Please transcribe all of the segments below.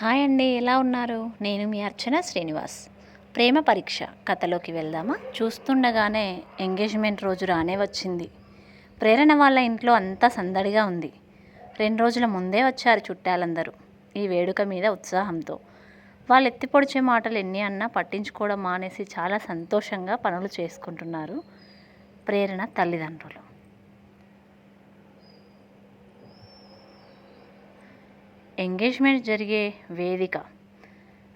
Hi అండి ఎలా ఉన్నారు? నేను మీ అర్చన శ్రీనివాస్. ప్రేమ పరీక్ష కథలోకి వెళ్దామా? చూస్తుండగానే ఎంగేజ్మెంట్ రోజు రానే వచ్చింది. ప్రేరణ వాళ్ళ ఇంట్లో అంతా సందడిగా ఉంది. రెండు రోజుల ముందే వచ్చారు చుట్టాలందరూ ఈ వేడుక మీద ఉత్సాహంతో. వాళ్ళు ఎత్తి పొడిచే మాటలు ఎన్ని అన్నా పట్టించుకోవడం మానేసి చాలా సంతోషంగా పనులు చేసుకుంటున్నారు ప్రేరణ తల్లిదండ్రులు. ఎంగేజ్మెంట్ జరిగే వేదిక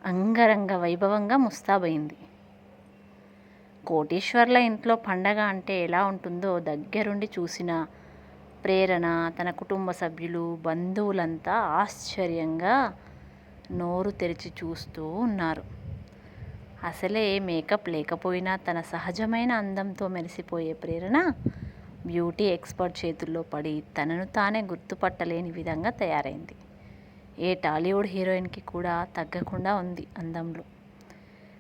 అంగరంగ వైభవంగా ముస్తాబైంది. కోటీశ్వర్ల ఇంట్లో పండగ అంటే ఎలా ఉంటుందో దగ్గరుండి చూసిన ప్రేరణ తన కుటుంబ సభ్యులు బంధువులంతా ఆశ్చర్యంగా నోరు తెరిచి చూస్తూ ఉన్నారు. అసలే మేకప్ లేకపోయినా తన సహజమైన అందంతో మెరిసిపోయే ప్రేరణ బ్యూటీ ఎక్స్పర్ట్ చేతుల్లో పడి తనను తానే గుర్తుపట్టలేని విధంగా తయారైంది. ఏ టాలీవుడ్ హీరోయిన్కి కూడా తగ్గకుండా ఉంది అందంలో.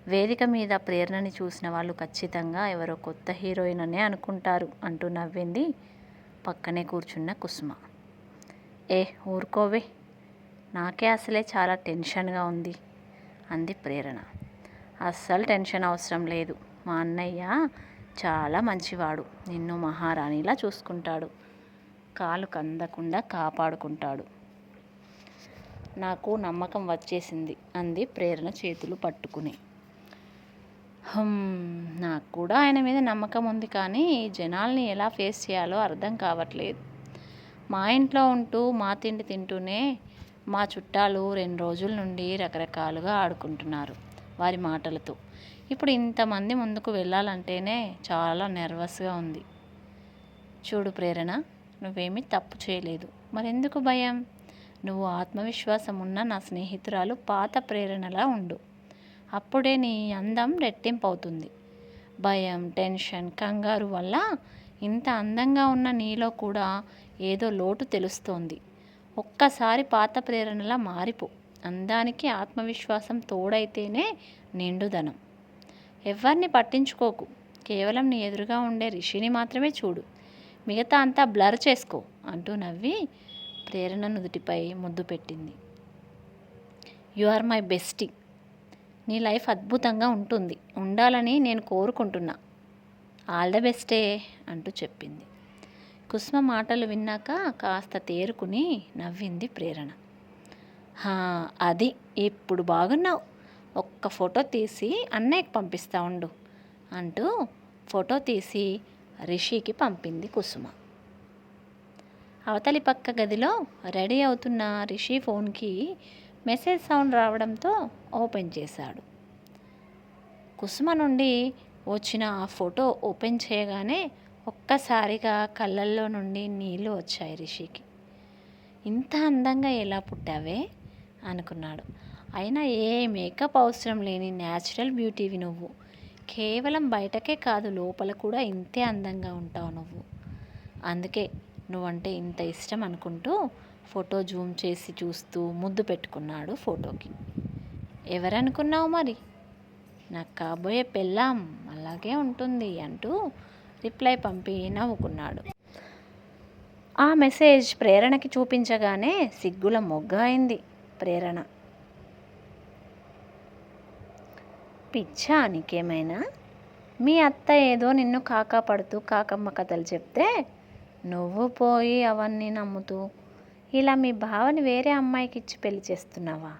వేదిక మీద ప్రేరణని చూసిన వాళ్ళు ఖచ్చితంగా ఎవరో కొత్త హీరోయిన్ అనే అనుకుంటారు అంటూ నవ్వింది పక్కనే కూర్చున్న కుసుమ. ఏ ఊరుకోవే. నాకే అసలే చాలా టెన్షన్గా ఉంది అంది ప్రేరణ. అస్సలు టెన్షన్ అవసరం లేదు. మా అన్నయ్య చాలా మంచివాడు. నిన్ను మహారాణిలా చూసుకుంటాడు. కాలు కందకుండా కాపాడుకుంటాడు. నాకు నమ్మకం వచ్చేసింది అంది ప్రేరణ చేతులు పట్టుకుని. నాకు కూడా ఆయన మీద నమ్మకం ఉంది కానీ జనాల్ని ఎలా ఫేస్ చేయాలో అర్థం కావట్లేదు. మా ఇంట్లో ఉంటూ మా తిండి తింటూనే మా చుట్టాలు రెండు రోజుల నుండి రకరకాలుగా ఆడుకుంటున్నారు వారి మాటలతో. ఇప్పుడు ఇంతమంది ముందుకు వెళ్ళాలంటేనే చాలా నెర్వస్గా ఉంది. చూడు ప్రేరణ నువ్వేమీ తప్పు చేయలేదు. మరెందుకు భయం? నువ్వు ఆత్మవిశ్వాసం ఉన్న నా స్నేహితురాలు పాత ప్రేరణలా ఉండు. అప్పుడే నీ అందం రెట్టింపు అవుతుంది భయం టెన్షన్ కంగారు వల్ల ఇంత అందంగా ఉన్న నీలో కూడా ఏదో లోటు తెలుస్తోంది. ఒక్కసారి పాత ప్రేరణలా మారిపో. అందానికి ఆత్మవిశ్వాసం తోడైతేనే నిండుదనం. ఎవరిని పట్టించుకోకు. కేవలం నీ ఎదురుగా ఉండే రిషిని మాత్రమే చూడు. మిగతా అంతా బ్లర్ చేసుకో అంటూ నవ్వి ప్రేరణ నుదుటిపై ముద్దు పెట్టింది. You are my bestie. నీ లైఫ్ అద్భుతంగా ఉంటుంది. ఉండాలని నేను కోరుకుంటున్నా. ఆల్ ద బెస్టే అంటూ చెప్పింది. కుసుమ మాటలు విన్నాక కాస్త తేరుకుని నవ్వింది ప్రేరణ. అది. ఇప్పుడు బాగున్నావు. ఒక్క ఫోటో తీసి అన్నయ్యకి పంపిస్తా ఉండు అంటూ ఫోటో తీసి రిషికి పంపింది కుసుమ. అవతలి పక్క గదిలో రెడీ అవుతున్న రిషి ఫోన్కి మెసేజ్ సౌండ్ రావడంతో ఓపెన్ చేశాడు. కుసుమ నుండి వచ్చిన ఆ ఫోటో ఓపెన్ చేయగానే ఒక్కసారిగా కళ్ళల్లో నుండి నీళ్ళు వచ్చాయి రిషికి. ఇంత అందంగా ఎలా పుట్టావే? అనుకున్నాడు. అయినా ఏ మేకప్ అవసరం లేని న్యాచురల్ బ్యూటీవి నువ్వు. కేవలం బయటకే కాదు లోపల కూడా ఇంతే అందంగా ఉంటావు నువ్వు. అందుకే నువ్వంటే ఇంత ఇష్టం అనుకుంటూ ఫోటో జూమ్ చేసి చూస్తూ ముద్దు పెట్టుకున్నాడు ఫోటోకి. ఎవరనుకున్నావు మరి? నాకు కాబోయే పెళ్ళాం అలాగే ఉంటుంది అంటూ రిప్లై పంపి నవ్వుకున్నాడు. ఆ మెసేజ్ ప్రేరణకి చూపించగానే సిగ్గుల మొగ్గ అయింది ప్రేరణ. పిచ్చా నీకేమైనా మీ అత్త ఏదో నిన్ను కాకా పడుతూ కాకమ్మ కథలు చెప్తే నువ్వు పోయి అవన్నీ నమ్ముతూ ఇలా మీ భావని వేరే అమ్మాయికి ఇచ్చి పెళ్ళి చేస్తున్నావా?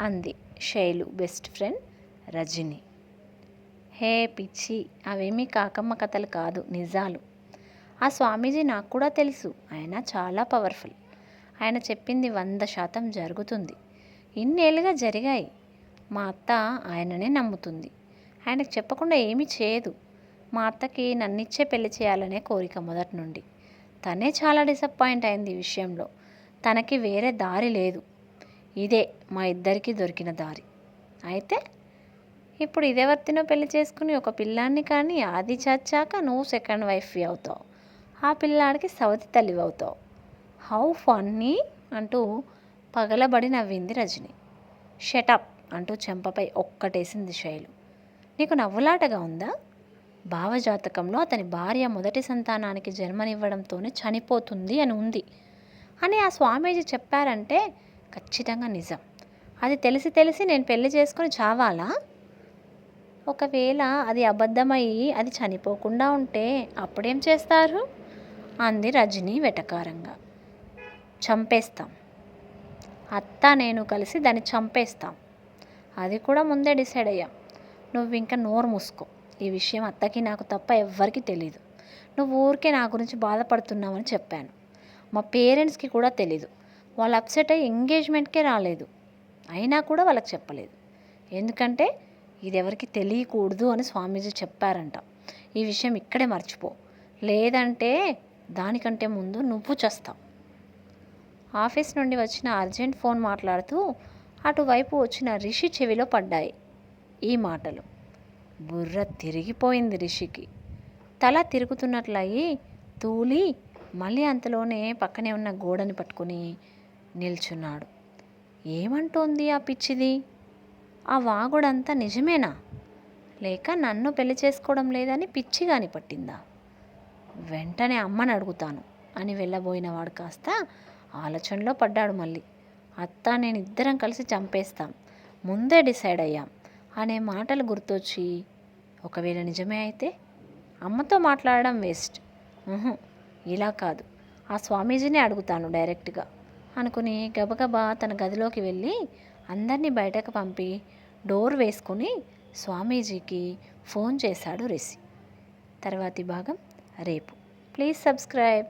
అంది Shailu best friend Rajani. Hey పిచ్చి అవేమీ కాకమ్మ కథలు కాదు నిజాలు. ఆ స్వామీజీ నాకు కూడా తెలుసు ఆయన చాలా పవర్ఫుల్. ఆయన చెప్పింది వంద శాతం జరుగుతుంది. ఇన్నేళ్ళుగా జరిగాయి. మా అత్త ఆయననే నమ్ముతుంది. ఆయనకు చెప్పకుండా ఏమీ చేయదు. మా అత్తకి నన్నిచ్చే పెళ్ళి చేయాలనే కోరిక మొదటి నుండి. తనే చాలా డిసప్పాయింట్ అయింది ఈ విషయంలో. తనకి వేరే దారి లేదు. ఇదే మా ఇద్దరికి దొరికిన దారి. అయితే ఇప్పుడు ఇదెవర్తినో పెళ్ళి చేసుకుని ఒక పిల్లాన్ని కానీ ఆది చచ్చాక నువ్వు సెకండ్ వైఫ్ అవుతావు. ఆ పిల్లాడికి సవతి తల్లివి అవుతావు. హౌ ఫన్నీ అంటూ పగలబడి నవ్వింది రజని. షటప్ అంటూ చెంపపై ఒక్కటేసింది శైలు. నీకు నవ్వులాటగా ఉందా? భావజాతకంలో అతని భార్య మొదటి సంతానానికి జన్మనివ్వడంతోనే చనిపోతుంది అని ఉంది. అని ఆ స్వామీజీ చెప్పారంటే ఖచ్చితంగా నిజం. అది తెలిసి తెలిసి నేను పెళ్ళి చేసుకొని చావాలా? ఒకవేళ అది అబద్ధమయ్యి అది చనిపోకుండా ఉంటే అప్పుడేం చేస్తారు? అంది రజని వెటకారంగా. చంపేస్తాం. అత్త నేను కలిసి దాన్ని చంపేస్తాం. అది కూడా ముందే డిసైడ్ అయ్యాం. నువ్వు ఇంకా నోరు మూసుకో. ఈ విషయం అత్తకి నాకు తప్ప ఎవ్వరికీ తెలీదు. నువ్వు ఊరికే నా గురించి బాధపడుతున్నావని చెప్పాను. మా పేరెంట్స్కి కూడా తెలీదు. వాళ్ళు అప్సెట్ అయ్యి ఎంగేజ్మెంట్కే రాలేదు. అయినా కూడా వాళ్ళకి చెప్పలేదు. ఎందుకంటే ఇది ఎవరికి తెలియకూడదు అని స్వామీజీ చెప్పారంట. ఈ విషయం ఇక్కడే మర్చిపో. లేదంటే దానికంటే ముందు నువ్వు చస్తావు. ఆఫీస్ నుండి వచ్చిన అర్జెంట్ ఫోన్ మాట్లాడుతూ అటువైపు వచ్చిన రిషి చెవిలో పడ్డాయి ఈ మాటలు. బుర్ర తిరిగిపోయింది రిషికి. తల తిరుగుతున్నట్లయి తూలి మళ్ళీ అంతలోనే పక్కనే ఉన్న గోడని పట్టుకుని నిల్చున్నాడు. ఏమంటోంది ఆ పిచ్చిది? ఆ వాగుడంతా నిజమేనా? లేక నన్ను పెళ్ళి చేసుకోవడం లేదని పిచ్చిగాని పట్టిందా? వెంటనే అమ్మని అడుగుతాను అని వెళ్ళబోయినవాడు కాస్త ఆలోచనలో పడ్డాడు మళ్ళీ. అత్త నేను ఇద్దరం కలిసి చంపేస్తాం. ముందే డిసైడ్ అయ్యాం అనే మాటలు గుర్తొచ్చి ఒకవేళ నిజమే అయితే అమ్మతో మాట్లాడడం వేస్ట్. ఇలా కాదు. ఆ స్వామీజీని అడుగుతాను డైరెక్ట్గా అనుకుని గబగబా తన గదిలోకి వెళ్ళి అందరినీ బయటకు పంపి డోర్ వేసుకుని స్వామీజీకి ఫోన్ చేశాడు రిషి. తర్వాతి భాగం రేపు. Please subscribe.